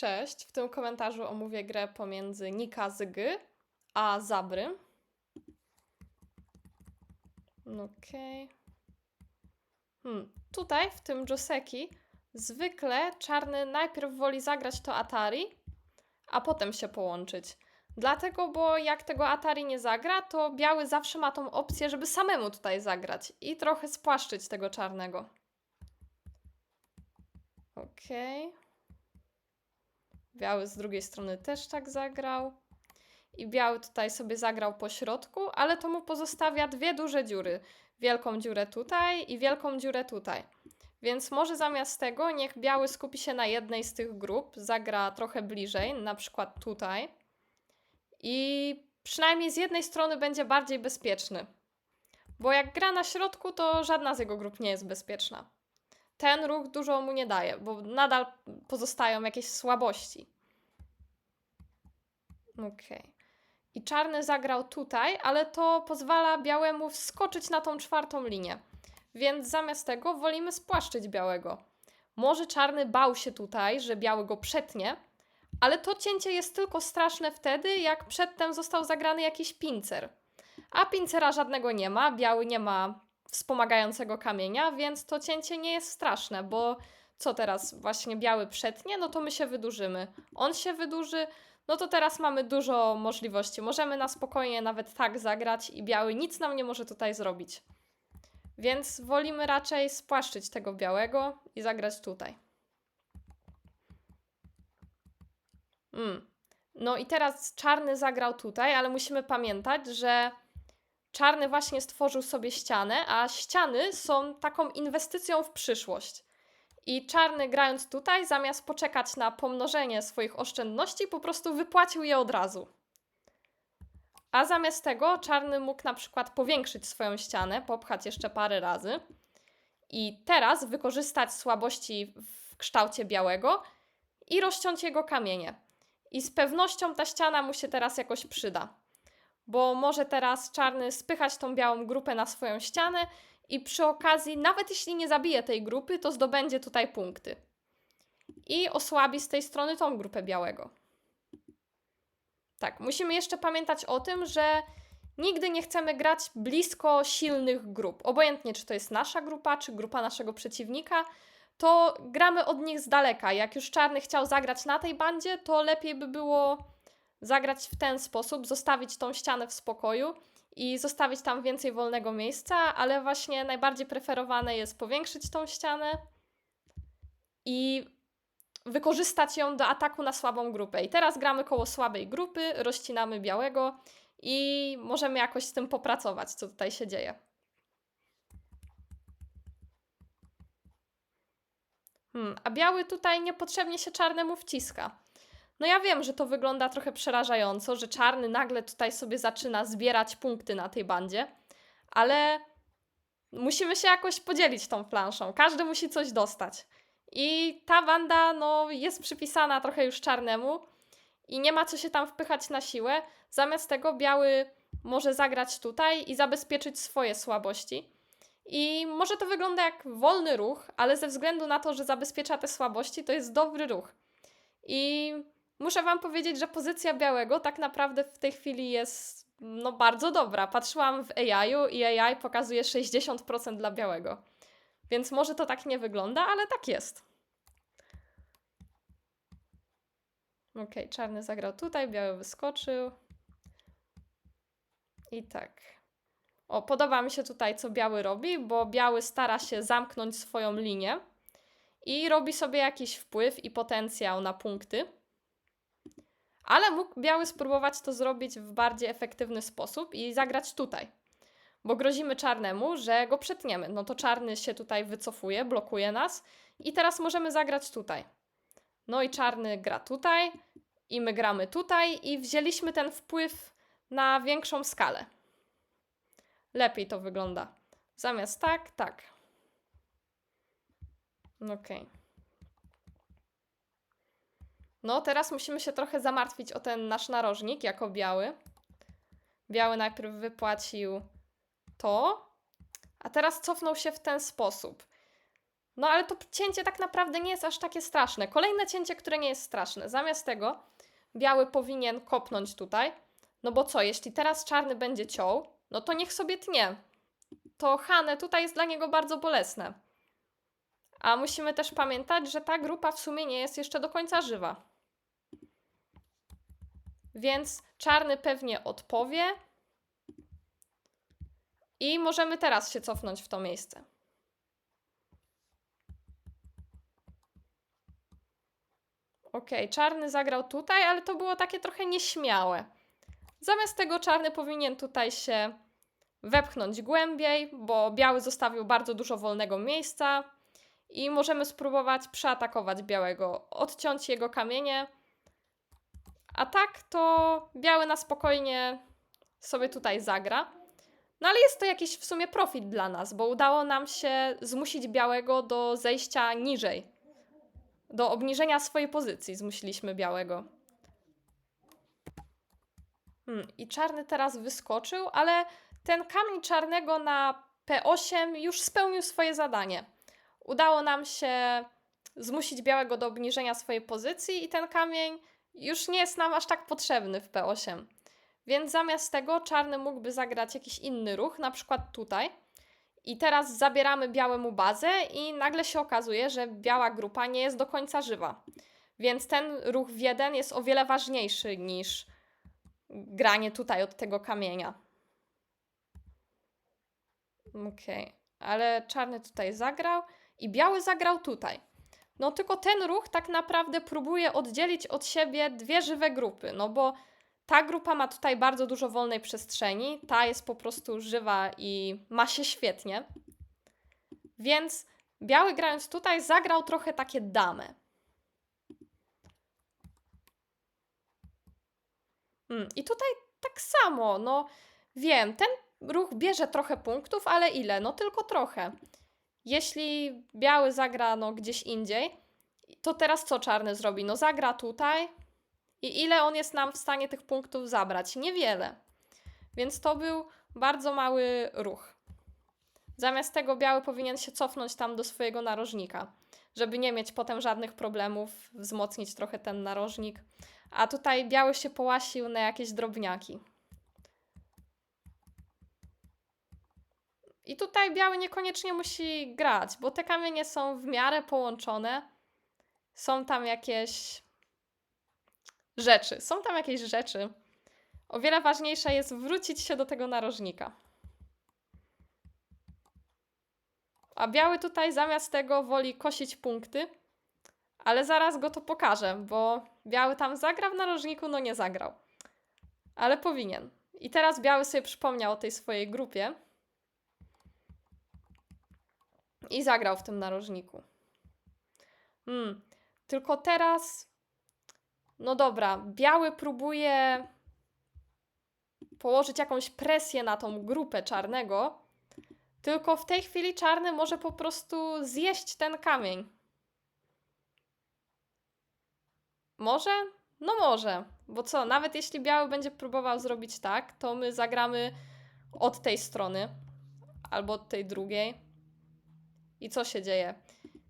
Cześć, w tym komentarzu omówię grę pomiędzy Nika z G a Zabry. Okej. Hmm. Tutaj, w tym Joseki, zwykle czarny najpierw woli zagrać to Atari, a potem się połączyć. Dlatego, bo jak tego Atari nie zagra, to biały zawsze ma tą opcję, żeby samemu tutaj zagrać i trochę spłaszczyć tego czarnego. Okej. Biały z drugiej strony też tak zagrał. I biały tutaj sobie zagrał po środku, ale to mu pozostawia dwie duże dziury. Wielką dziurę tutaj i wielką dziurę tutaj. Więc może zamiast tego niech biały skupi się na jednej z tych grup, zagra trochę bliżej, na przykład tutaj. I przynajmniej z jednej strony będzie bardziej bezpieczny. Bo jak gra na środku, to żadna z jego grup nie jest bezpieczna ten ruch dużo mu nie daje, bo nadal pozostają jakieś słabości. Okej. I czarny zagrał tutaj, ale to pozwala białemu wskoczyć na tą czwartą linię. Więc zamiast tego wolimy spłaszczyć białego. Może czarny bał się tutaj, że biały go przetnie, ale to cięcie jest tylko straszne wtedy, jak przedtem został zagrany jakiś pincer. A pincera żadnego nie ma, biały nie ma wspomagającego kamienia, więc to cięcie nie jest straszne, bo co teraz właśnie biały przetnie, no to my się wydłużymy. On się wydłuży, no to teraz mamy dużo możliwości. Możemy na spokojnie nawet tak zagrać i biały nic nam nie może tutaj zrobić. Więc wolimy raczej spłaszczyć tego białego i zagrać tutaj. Mm. No i teraz czarny zagrał tutaj, ale musimy pamiętać, że Czarny właśnie stworzył sobie ścianę, a ściany są taką inwestycją w przyszłość. I czarny grając tutaj, zamiast poczekać na pomnożenie swoich oszczędności, po prostu wypłacił je od razu. A zamiast tego czarny mógł na przykład powiększyć swoją ścianę, popchać jeszcze parę razy i teraz wykorzystać słabości w kształcie białego i rozciąć jego kamienie. I z pewnością ta ściana mu się teraz jakoś przyda bo może teraz czarny spychać tą białą grupę na swoją ścianę i przy okazji, nawet jeśli nie zabije tej grupy, to zdobędzie tutaj punkty. I osłabi z tej strony tą grupę białego. Tak, musimy jeszcze pamiętać o tym, że nigdy nie chcemy grać blisko silnych grup. Obojętnie, czy to jest nasza grupa, czy grupa naszego przeciwnika, to gramy od nich z daleka. Jak już czarny chciał zagrać na tej bandzie, to lepiej by było zagrać w ten sposób, zostawić tą ścianę w spokoju i zostawić tam więcej wolnego miejsca, ale właśnie najbardziej preferowane jest powiększyć tą ścianę i wykorzystać ją do ataku na słabą grupę. I teraz gramy koło słabej grupy, rozcinamy białego i możemy jakoś z tym popracować, co tutaj się dzieje. Hmm, a biały tutaj niepotrzebnie się czarnemu wciska. No ja wiem, że to wygląda trochę przerażająco, że czarny nagle tutaj sobie zaczyna zbierać punkty na tej bandzie, ale musimy się jakoś podzielić tą planszą. Każdy musi coś dostać. I ta banda no, jest przypisana trochę już czarnemu i nie ma co się tam wpychać na siłę. Zamiast tego biały może zagrać tutaj i zabezpieczyć swoje słabości. I może to wygląda jak wolny ruch, ale ze względu na to, że zabezpiecza te słabości, to jest dobry ruch. I muszę Wam powiedzieć, że pozycja białego tak naprawdę w tej chwili jest no, bardzo dobra. Patrzyłam w AI-u i AI pokazuje 60% dla białego. Więc może to tak nie wygląda, ale tak jest. Ok, czarny zagrał tutaj, biały wyskoczył. I tak. O, podoba mi się tutaj, co biały robi, bo biały stara się zamknąć swoją linię i robi sobie jakiś wpływ i potencjał na punkty. Ale mógł biały spróbować to zrobić w bardziej efektywny sposób i zagrać tutaj. Bo grozimy czarnemu, że go przetniemy. No to czarny się tutaj wycofuje, blokuje nas i teraz możemy zagrać tutaj. No i czarny gra tutaj i my gramy tutaj i wzięliśmy ten wpływ na większą skalę. Lepiej to wygląda. Zamiast tak, tak. Okej. Okay. No, teraz musimy się trochę zamartwić o ten nasz narożnik jako biały. Biały najpierw wypłacił to, a teraz cofnął się w ten sposób. No ale to cięcie tak naprawdę nie jest aż takie straszne. Kolejne cięcie, które nie jest straszne. Zamiast tego biały powinien kopnąć tutaj. No bo co, jeśli teraz czarny będzie ciął, no to niech sobie tnie. To Hane tutaj jest dla niego bardzo bolesne. A musimy też pamiętać, że ta grupa w sumie nie jest jeszcze do końca żywa. Więc czarny pewnie odpowie. I możemy teraz się cofnąć w to miejsce. Okej, czarny zagrał tutaj, ale to było takie trochę nieśmiałe. Zamiast tego czarny powinien tutaj się wepchnąć głębiej, bo biały zostawił bardzo dużo wolnego miejsca i możemy spróbować przeatakować białego, odciąć jego kamienie. A tak to biały na spokojnie sobie tutaj zagra. No ale jest to jakiś w sumie profit dla nas, bo udało nam się zmusić białego do zejścia niżej. Do obniżenia swojej pozycji zmusiliśmy białego. Hmm, I czarny teraz wyskoczył, ale ten kamień czarnego na P8 już spełnił swoje zadanie. Udało nam się zmusić białego do obniżenia swojej pozycji i ten kamień już nie jest nam aż tak potrzebny w P8. Więc zamiast tego czarny mógłby zagrać jakiś inny ruch, na przykład tutaj. I teraz zabieramy białemu bazę i nagle się okazuje, że biała grupa nie jest do końca żywa. Więc ten ruch w jeden jest o wiele ważniejszy niż granie tutaj od tego kamienia. Okej, okay. ale czarny tutaj zagrał i biały zagrał tutaj. No tylko ten ruch tak naprawdę próbuje oddzielić od siebie dwie żywe grupy, no bo ta grupa ma tutaj bardzo dużo wolnej przestrzeni, ta jest po prostu żywa i ma się świetnie. Więc biały grając tutaj zagrał trochę takie damy. Hmm, I tutaj tak samo, no wiem, ten ruch bierze trochę punktów, ale ile? No tylko trochę. Jeśli biały zagra no, gdzieś indziej, to teraz co czarny zrobi? No zagra tutaj i ile on jest nam w stanie tych punktów zabrać? Niewiele. Więc to był bardzo mały ruch. Zamiast tego biały powinien się cofnąć tam do swojego narożnika, żeby nie mieć potem żadnych problemów, wzmocnić trochę ten narożnik. A tutaj biały się połasił na jakieś drobniaki. I tutaj biały niekoniecznie musi grać, bo te kamienie są w miarę połączone. Są tam jakieś rzeczy. Są tam jakieś rzeczy. O wiele ważniejsze jest wrócić się do tego narożnika. A biały tutaj zamiast tego woli kosić punkty, ale zaraz go to pokażę, bo biały tam zagra w narożniku, no nie zagrał. Ale powinien. I teraz biały sobie przypomniał o tej swojej grupie i zagrał w tym narożniku. Hmm. Tylko teraz, no dobra, biały próbuje położyć jakąś presję na tą grupę czarnego, tylko w tej chwili czarny może po prostu zjeść ten kamień. Może? No może. Bo co, nawet jeśli biały będzie próbował zrobić tak, to my zagramy od tej strony albo od tej drugiej. I co się dzieje?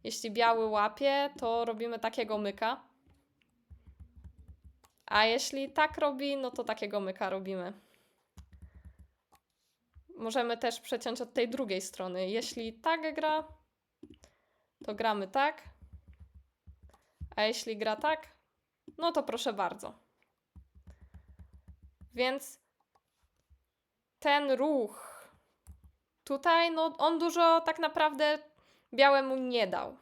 Jeśli biały łapie, to robimy takiego myka. A jeśli tak robi, no to takiego myka robimy. Możemy też przeciąć od tej drugiej strony. Jeśli tak gra, to gramy tak. A jeśli gra tak, no to proszę bardzo. Więc ten ruch tutaj, no on dużo tak naprawdę białemu nie dał.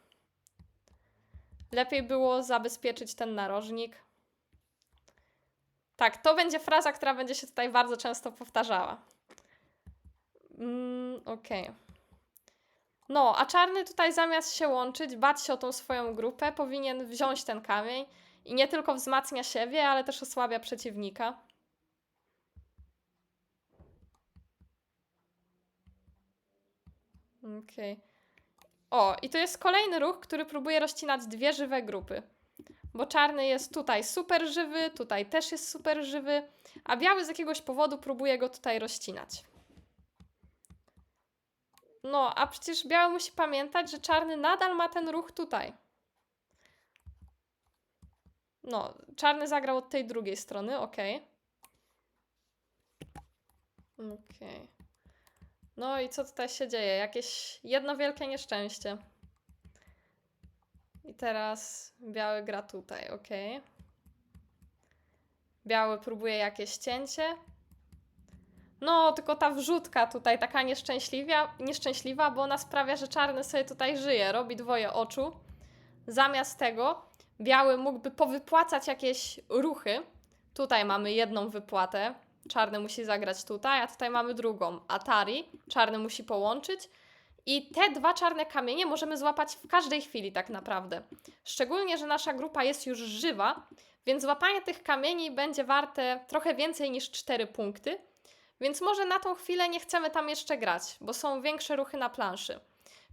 Lepiej było zabezpieczyć ten narożnik. Tak, to będzie fraza, która będzie się tutaj bardzo często powtarzała. Mm, Okej. Okay. No, a czarny tutaj zamiast się łączyć, bać się o tą swoją grupę, powinien wziąć ten kamień i nie tylko wzmacnia siebie, ale też osłabia przeciwnika. Okej. Okay. O, i to jest kolejny ruch, który próbuje rozcinać dwie żywe grupy. Bo czarny jest tutaj super żywy, tutaj też jest super żywy, a biały z jakiegoś powodu próbuje go tutaj rozcinać. No, a przecież biały musi pamiętać, że czarny nadal ma ten ruch tutaj. No, czarny zagrał od tej drugiej strony, ok. Okej. No i co tutaj się dzieje? Jakieś jedno wielkie nieszczęście. I teraz biały gra tutaj, ok. Biały próbuje jakieś cięcie. No, tylko ta wrzutka tutaj taka nieszczęśliwa, nieszczęśliwa, bo ona sprawia, że czarny sobie tutaj żyje, robi dwoje oczu. Zamiast tego biały mógłby powypłacać jakieś ruchy. Tutaj mamy jedną wypłatę, czarny musi zagrać tutaj, a tutaj mamy drugą. Atari, czarny musi połączyć. I te dwa czarne kamienie możemy złapać w każdej chwili, tak naprawdę. Szczególnie, że nasza grupa jest już żywa, więc złapanie tych kamieni będzie warte trochę więcej niż 4 punkty. Więc może na tą chwilę nie chcemy tam jeszcze grać, bo są większe ruchy na planszy.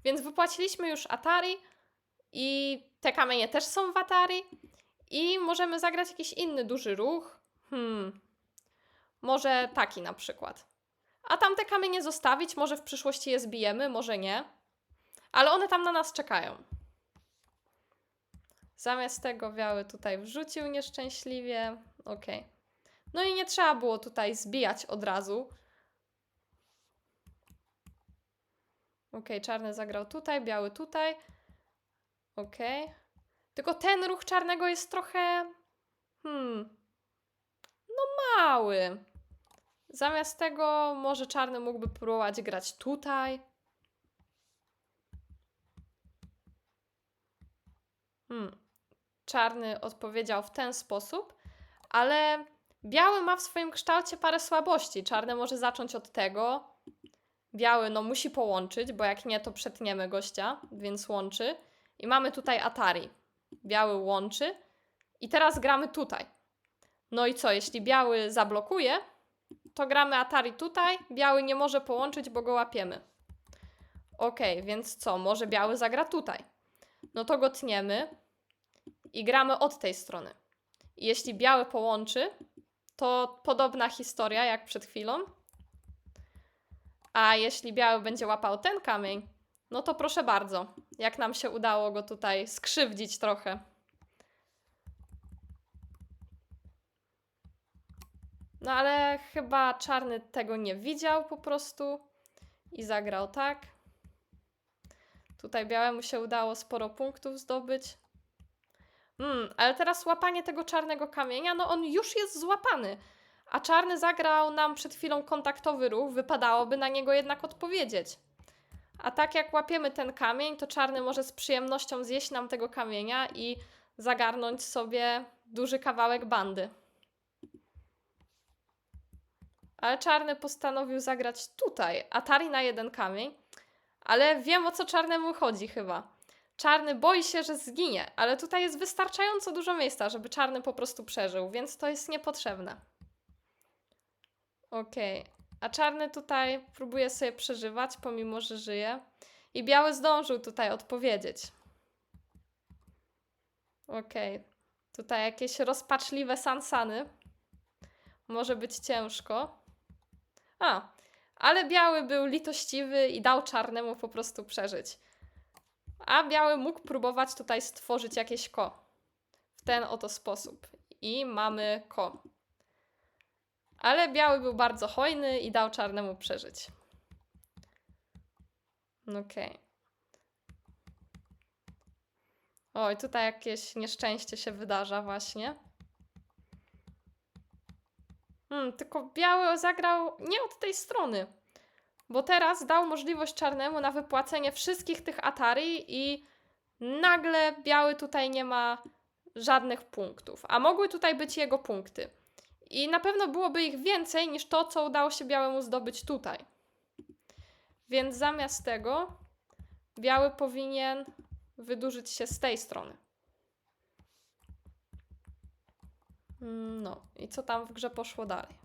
Więc wypłaciliśmy już Atari i te kamienie też są w Atari i możemy zagrać jakiś inny duży ruch. Hmm. Może taki na przykład. A tamte kamienie zostawić, może w przyszłości je zbijemy, może nie. Ale one tam na nas czekają. Zamiast tego biały tutaj wrzucił nieszczęśliwie. Ok. No i nie trzeba było tutaj zbijać od razu. Ok, czarny zagrał tutaj, biały tutaj. Ok. Tylko ten ruch czarnego jest trochę. Hmm. No mały. Zamiast tego może czarny mógłby próbować grać tutaj. Hmm. Czarny odpowiedział w ten sposób, ale biały ma w swoim kształcie parę słabości. Czarny może zacząć od tego. Biały no musi połączyć, bo jak nie to przetniemy gościa, więc łączy. I mamy tutaj Atari. Biały łączy. I teraz gramy tutaj. No i co, jeśli biały zablokuje, to gramy Atari tutaj, biały nie może połączyć, bo go łapiemy. Ok, więc co, może biały zagra tutaj. No to go tniemy i gramy od tej strony. Jeśli biały połączy, to podobna historia jak przed chwilą. A jeśli biały będzie łapał ten kamień, no to proszę bardzo, jak nam się udało go tutaj skrzywdzić trochę. No ale chyba czarny tego nie widział po prostu i zagrał tak. Tutaj białemu się udało sporo punktów zdobyć. Hmm, ale teraz łapanie tego czarnego kamienia, no on już jest złapany. A czarny zagrał nam przed chwilą kontaktowy ruch, wypadałoby na niego jednak odpowiedzieć. A tak jak łapiemy ten kamień, to czarny może z przyjemnością zjeść nam tego kamienia i zagarnąć sobie duży kawałek bandy. Ale czarny postanowił zagrać tutaj, Atari na jeden kamień. Ale wiem o co czarnemu chodzi chyba. Czarny boi się, że zginie, ale tutaj jest wystarczająco dużo miejsca, żeby czarny po prostu przeżył, więc to jest niepotrzebne. Okej. Okay. A czarny tutaj próbuje sobie przeżywać, pomimo że żyje. I biały zdążył tutaj odpowiedzieć. Okej. Okay. Tutaj jakieś rozpaczliwe sansany. Może być ciężko. A, ale biały był litościwy i dał czarnemu po prostu przeżyć. A biały mógł próbować tutaj stworzyć jakieś ko. W ten oto sposób. I mamy ko. Ale biały był bardzo hojny i dał czarnemu przeżyć. Okej. Okay. Oj, tutaj jakieś nieszczęście się wydarza właśnie. Hmm, tylko biały zagrał nie od tej strony. Bo teraz dał możliwość czarnemu na wypłacenie wszystkich tych Atari i nagle biały tutaj nie ma żadnych punktów. A mogły tutaj być jego punkty. I na pewno byłoby ich więcej niż to, co udało się białemu zdobyć tutaj. Więc zamiast tego biały powinien wydłużyć się z tej strony. No i co tam w grze poszło dalej?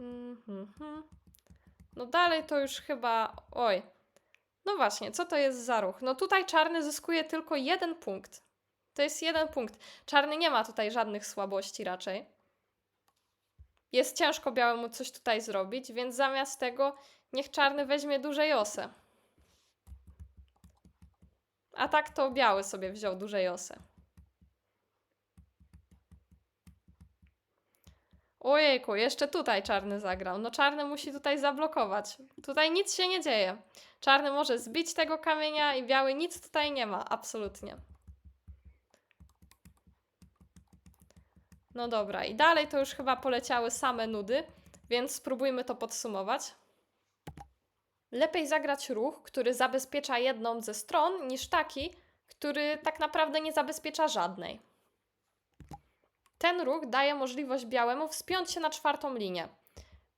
Mhm. No dalej to już chyba. Oj. No właśnie, co to jest za ruch? No tutaj czarny zyskuje tylko jeden punkt. To jest jeden punkt. Czarny nie ma tutaj żadnych słabości raczej. jest ciężko białemu coś tutaj zrobić, więc zamiast tego niech czarny weźmie dużej osę. A tak to biały sobie wziął dużej osę. Ojejku, jeszcze tutaj czarny zagrał. No czarny musi tutaj zablokować. Tutaj nic się nie dzieje. Czarny może zbić tego kamienia i biały nic tutaj nie ma, absolutnie. No dobra, i dalej to już chyba poleciały same nudy, więc spróbujmy to podsumować. Lepiej zagrać ruch, który zabezpiecza jedną ze stron, niż taki, który tak naprawdę nie zabezpiecza żadnej. Ten ruch daje możliwość białemu wspiąć się na czwartą linię,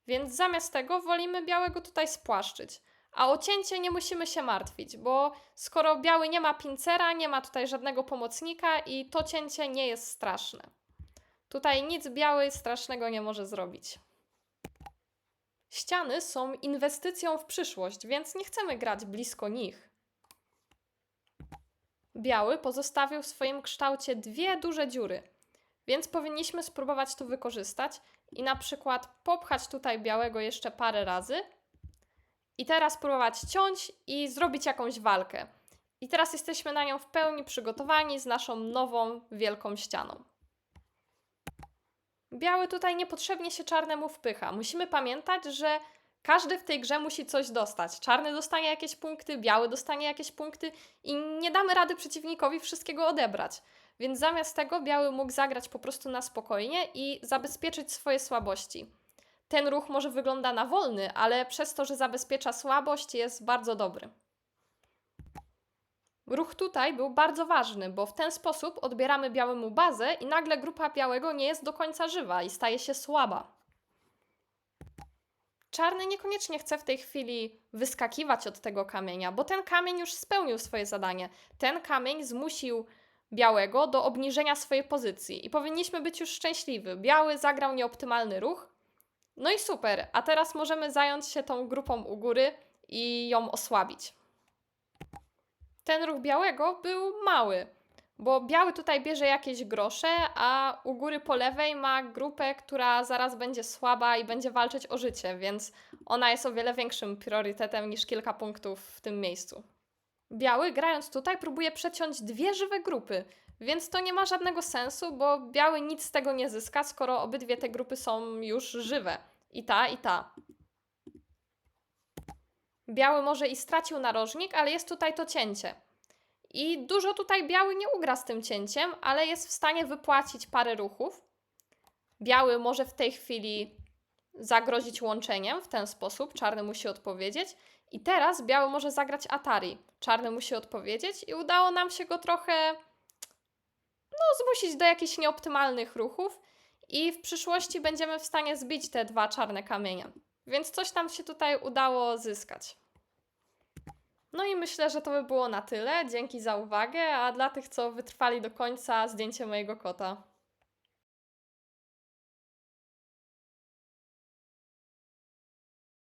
więc zamiast tego wolimy białego tutaj spłaszczyć. A o cięcie nie musimy się martwić, bo skoro biały nie ma pincera, nie ma tutaj żadnego pomocnika i to cięcie nie jest straszne. Tutaj nic biały strasznego nie może zrobić. Ściany są inwestycją w przyszłość, więc nie chcemy grać blisko nich. Biały pozostawił w swoim kształcie dwie duże dziury, więc powinniśmy spróbować to wykorzystać i na przykład popchać tutaj białego jeszcze parę razy i teraz próbować ciąć i zrobić jakąś walkę. I teraz jesteśmy na nią w pełni przygotowani z naszą nową wielką ścianą. Biały tutaj niepotrzebnie się czarnemu wpycha. Musimy pamiętać, że każdy w tej grze musi coś dostać. Czarny dostanie jakieś punkty, biały dostanie jakieś punkty i nie damy rady przeciwnikowi wszystkiego odebrać. Więc zamiast tego biały mógł zagrać po prostu na spokojnie i zabezpieczyć swoje słabości. Ten ruch może wygląda na wolny, ale przez to, że zabezpiecza słabość, jest bardzo dobry. Ruch tutaj był bardzo ważny, bo w ten sposób odbieramy białemu bazę i nagle grupa białego nie jest do końca żywa i staje się słaba. Czarny niekoniecznie chce w tej chwili wyskakiwać od tego kamienia, bo ten kamień już spełnił swoje zadanie. Ten kamień zmusił białego do obniżenia swojej pozycji i powinniśmy być już szczęśliwi. Biały zagrał nieoptymalny ruch. No i super, a teraz możemy zająć się tą grupą u góry i ją osłabić ten ruch białego był mały, bo biały tutaj bierze jakieś grosze, a u góry po lewej ma grupę, która zaraz będzie słaba i będzie walczyć o życie, więc ona jest o wiele większym priorytetem niż kilka punktów w tym miejscu. Biały, grając tutaj, próbuje przeciąć dwie żywe grupy, więc to nie ma żadnego sensu, bo biały nic z tego nie zyska, skoro obydwie te grupy są już żywe. I ta, i ta. Biały może i stracił narożnik, ale jest tutaj to cięcie. I dużo tutaj biały nie ugra z tym cięciem, ale jest w stanie wypłacić parę ruchów. Biały może w tej chwili zagrozić łączeniem w ten sposób, czarny musi odpowiedzieć. I teraz biały może zagrać Atari. Czarny musi odpowiedzieć i udało nam się go trochę no, zmusić do jakichś nieoptymalnych ruchów i w przyszłości będziemy w stanie zbić te dwa czarne kamienie. Więc coś nam się tutaj udało zyskać. No i myślę, że to by było na tyle. Dzięki za uwagę, a dla tych, co wytrwali do końca, zdjęcie mojego kota.